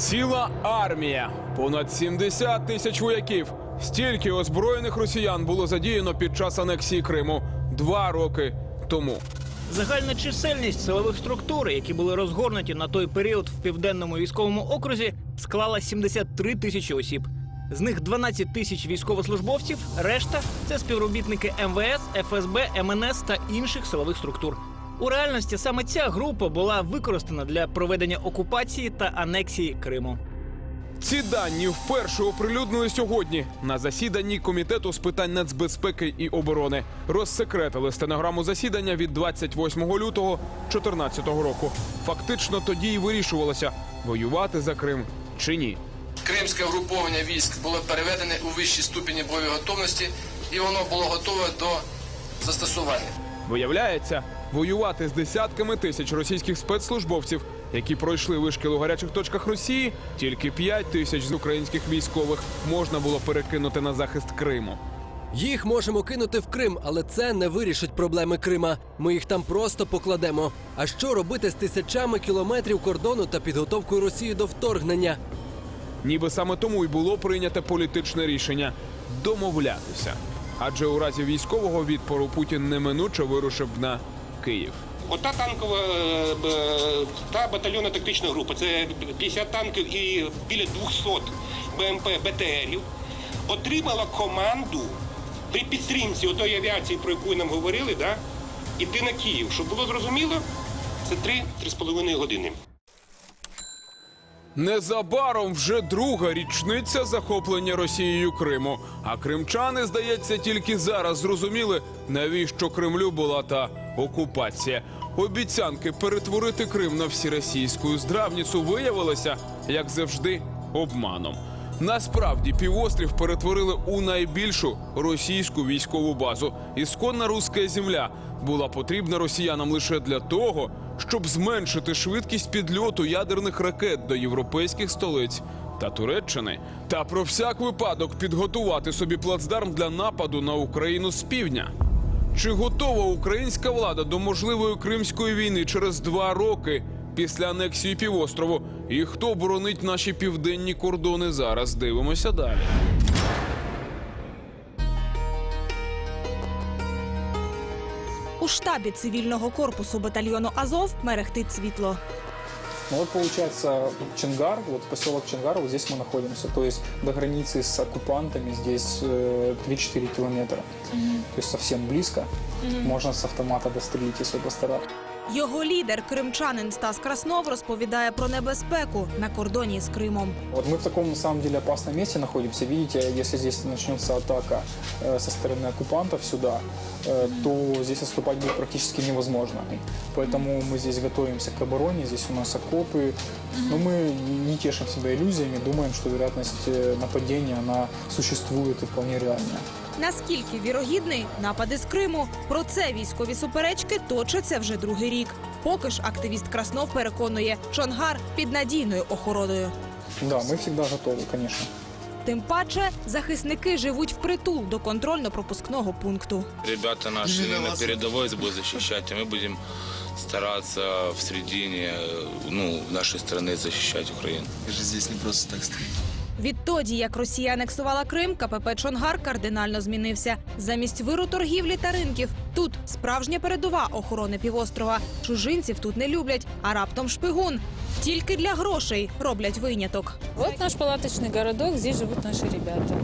Ціла армія, понад 70 тисяч вояків. Стільки озброєних росіян було задіяно під час анексії Криму два роки тому. Загальна чисельність силових структур, які були розгорнуті на той період в південному військовому окрузі, склала 73 тисячі осіб. З них 12 тисяч військовослужбовців, решта це співробітники МВС, ФСБ, МНС та інших силових структур. У реальності саме ця група була використана для проведення окупації та анексії Криму. Ці дані вперше оприлюднили сьогодні на засіданні комітету з питань нацбезпеки і оборони. Розсекретили стенограму засідання від 28 лютого 2014 року. Фактично тоді й вирішувалося воювати за Крим чи ні. Кримське угруповання військ було переведене у вищі ступені бойової готовності, і воно було готове до застосування. Виявляється, воювати з десятками тисяч російських спецслужбовців, які пройшли вишкіл у гарячих точках Росії, тільки 5 тисяч з українських військових можна було перекинути на захист Криму. Їх можемо кинути в Крим, але це не вирішить проблеми Крима. Ми їх там просто покладемо. А що робити з тисячами кілометрів кордону та підготовкою Росії до вторгнення? Ніби саме тому й було прийнято політичне рішення домовлятися. Адже у разі військового відпору Путін неминуче вирушив на Київ. Ота танкова е, та батальйонна тактична група, це 50 танків і біля 200 БМП БТРів, отримала команду при підтримці отої авіації, про яку нам говорили, да, іти на Київ. Щоб було зрозуміло, це 3-3,5 години. Незабаром вже друга річниця захоплення Росією Криму. А кримчани, здається, тільки зараз зрозуміли, навіщо Кремлю була та окупація. Обіцянки перетворити Крим на всеросійську здравніцу виявилися, як завжди, обманом. Насправді півострів перетворили у найбільшу російську військову базу. Ісконна руська земля була потрібна росіянам лише для того, щоб зменшити швидкість підльоту ядерних ракет до європейських столиць та Туреччини, та про всяк випадок підготувати собі плацдарм для нападу на Україну з півдня. Чи готова українська влада до можливої кримської війни через два роки після анексії півострову? І хто боронить наші південні кордони зараз? Дивимося далі. У штабі цивільного корпусу батальйону Азов мерехтить світло. Ну вот получается Чингар, вот поселок Чингар, вот здесь мы находимся. То есть до границы с оккупантами здесь э, 3-4 километра. То есть совсем близко. Можно с автомата дострелить, если постараться. Його лідер, кримчанин Стас Краснов, розповідає про небезпеку на кордоні з Кримом. Вот мы в таком, на самом деле, опасном месте находимся. Видите, если здесь начнется атака э, со стороны оккупантов сюда, э, то здесь отступать будет практически невозможно. Поэтому мы здесь готовимся к обороне, здесь у нас окопы. Но мы не тешим себя иллюзиями, думаем, что вероятность э, нападения, она существует и вполне реальная. Наскільки вірогідний напади з Криму? Про це військові суперечки точаться вже другий рік. Поки ж активіст Краснов переконує, Чонгар під надійною охороною. Да, мы всегда готовы, конечно. Тим паче захисники живуть впритул до контрольно-пропускного пункту. Ребята наши на передовой будут защищать, а мы будем стараться в середине ну, нашей страны защищать Украину. Мы же здесь не просто так стоим. Відтоді, як Росія анексувала Крим, КПП Чонгар кардинально змінився. Замість виру торгівлі та ринків тут справжня передова охорони півострова. Чужинців тут не люблять, а раптом шпигун. Тільки для грошей роблять виняток. Вот наш палаточный городок, здесь живут наши ребята.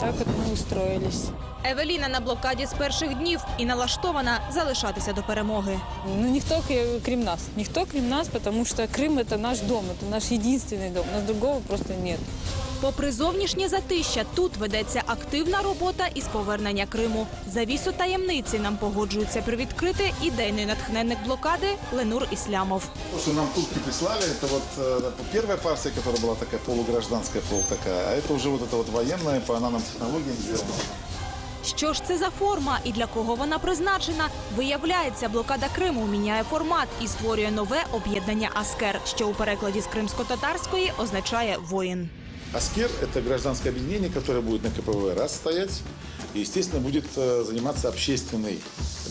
Так вот мы устроились. Евеліна на блокаді з перших днів і налаштована залишатися до перемоги. Ну, никто К- Крым нас. Никто Крым нас, потому что Крым это наш дом, это наш единственный дом. У нас другого просто нет. Попри зовнішнє затища, тут ведеться активна робота із повернення Криму. Завісу таємниці нам погоджується привідкрити ідейний натхненник блокади Ленур Іслямов. То, что нам турки прислали, это вот э, первая партия, которая была такая полугражданская, пол такая, а это уже вот это вот военная по нанотехнологиям сделано. Що ж це за форма і для кого вона призначена? Виявляється, блокада Криму міняє формат і створює нове об'єднання Аскер, що у перекладі з кримсько-татарської означає воїн. Аскер – это гражданское объединение, которое будет на КПВ раз стоять, И, естественно, будет э, заниматься общественной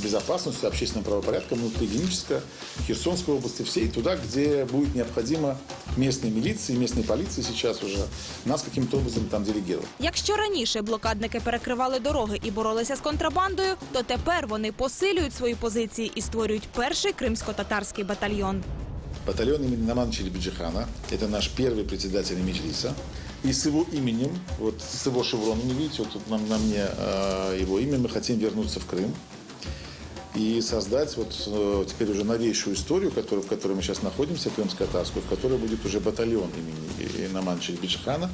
безопасностью, общественным правопорядком внутри Генической, Херсонской области, всей туда, где будет необходимо местной милиции, местной полиции сейчас уже нас каким-то образом там делегировать. Якщо раніше блокадники перекривали дороги і боролися з контрабандою, то тепер вони посилюють свої позиції і створюють перший кримсько-татарський батальйон. Батальон имени Намана Биджихана. Это наш первый председатель Меджлиса. И с его именем, вот с его шевроном, видите, вот тут на, на мне э, его имя, мы хотим вернуться в Крым и создать вот э, теперь уже новейшую историю, которую, в которой мы сейчас находимся, крымско-татарскую, в которой будет уже батальон имени Намана Биджихана,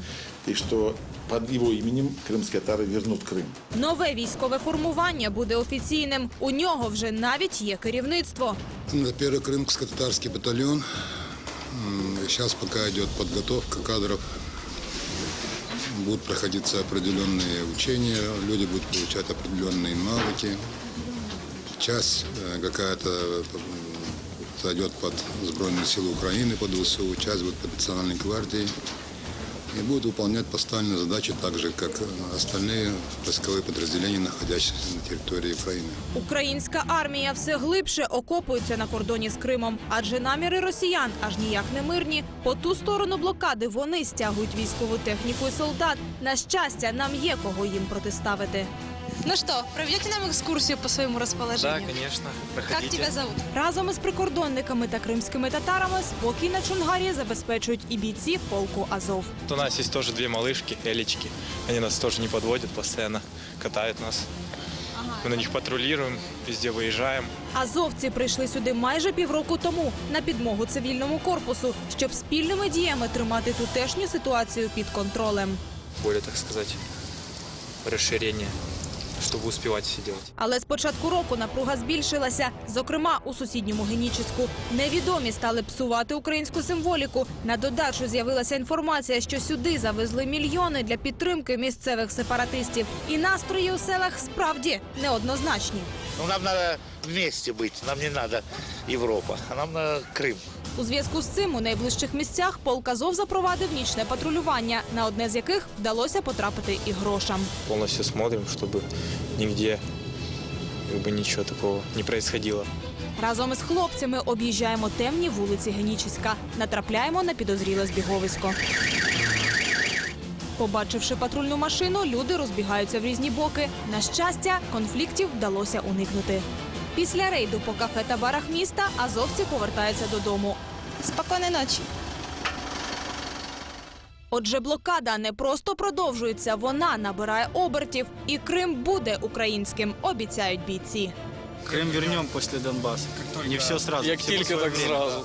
и что под его именем крымские татары вернут Крым. Нове військове формування буде офіційним. У нього вже навіть є керівництво. Это Первый крымско-татарский батальон. М, Сейчас пока идет подготовка кадров. Будут проходиться определенные учения, люди будут получать определенные навыки. Часть э, какая-то м, зайдет под Сбройные силы Украины, под ВСУ, часть будет под Национальной гвардией. И будут выполнять поставленные задачи так же, как э, остальные войсковые подразделения, находящиеся на территории Украины. Українська армія все глибше окопується на кордоні з Кримом, адже наміри росіян аж ніяк не мирні. По ту сторону блокади вони стягують військову техніку і солдат. На щастя, нам є кого їм протиставити. Ну что, проведете нам экскурсию по своему расположению? конечно. Как тебя зовут? Разом із прикордонниками та кримськими татарами спокій на Чонгарі забезпечують і бійці полку Азов. У нас есть тоже две малышки, Элечки. Они нас тоже не подводят, постоянно катают нас. Мы на них патрулируем, везде выезжаем. Азовці прийшли сюди майже півроку тому на підмогу цивільному корпусу, щоб спільними діями тримати тутешню ситуацію під контролем. Более, так сказать, расширение, чтобы успевать все делать. Але з початку року напруга збільшилася. Зокрема, у сусідньому геніческу невідомі стали псувати українську символіку. На додачу з'явилася інформація, що сюди завезли мільйони для підтримки місцевих сепаратистів. І настрої у селах справді неоднозначні. Ну, нам надо вместе быть, нам не надо Европа, а нам надо Крым. У зв'язку з цим у найближчих місцях полк Азов запровадив нічне патрулювання, на одне з яких вдалося потрапити і грошам. Полностью смотрим, чтобы нигде как бы ничего такого не происходило. Разом із хлопцями об'їжджаємо темні вулиці Генічеська. Натрапляємо на підозріле збіговисько. Побачивши патрульну машину, люди розбігаються в різні боки. На щастя, конфліктів вдалося уникнути. Після рейду по кафе та барах міста азовці повертаються додому. Спокійної ночі. Отже, блокада не просто продовжується, вона набирає обертів, і Крим буде українським, обіцяють бійці. Крим вернемо після Донбасу. Не все сразу. Як тільки, так зразу.